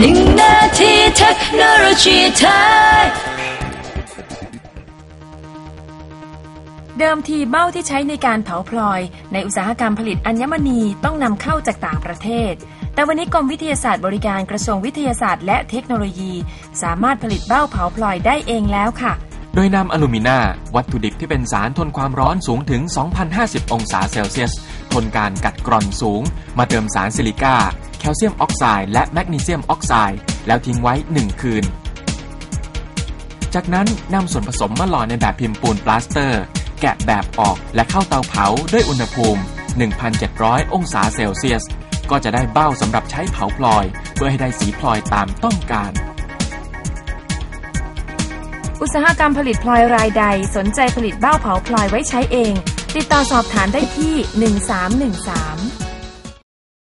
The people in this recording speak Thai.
หนึ่งนาทีเทคโนโลยีไทย เดิมทีเบ้าที่ใช้ในการเผาพลอย ในอุตสาหกรรมผลิตอัญมณีต้องนำเข้าจากต่างประเทศ แต่วันนี้กรมวิทยาศาสตร์บริการกระทรวงวิทยาศาสตร์และเทคโนโลยี สามารถผลิตเบ้าเผาพลอยได้เองแล้วค่ะ โดยนำอลูมิเนาวัตถุดิบที่เป็นสารทนความร้อนสูงถึง 2,050 องศาเซลเซียส ทนการกัดกร่อนสูง มาเติมสารซิลิก้า ลเซียมออกไซด์และแมกนีเซียมออกไซด์แล้วทิ้งไว้ 1 คืน จากนั้นนำส่วนผสมมาหล่อในแบบพิมพ์ปูนปลาสเตอร์ แกะแบบออกและเข้าเตาเผาด้วยอุณหภูมิ 1,700 องศาเซลเซียส ก็จะได้เบ้าสำหรับใช้เผาพลอย เพื่อให้ได้สีพลอยตามต้องการอุตสาหกรรมผลิตพลอยรายใดสนใจผลิตเบ้าเผาพลอยไว้ใช้เอง ติดต่อสอบถามได้ที่ 1313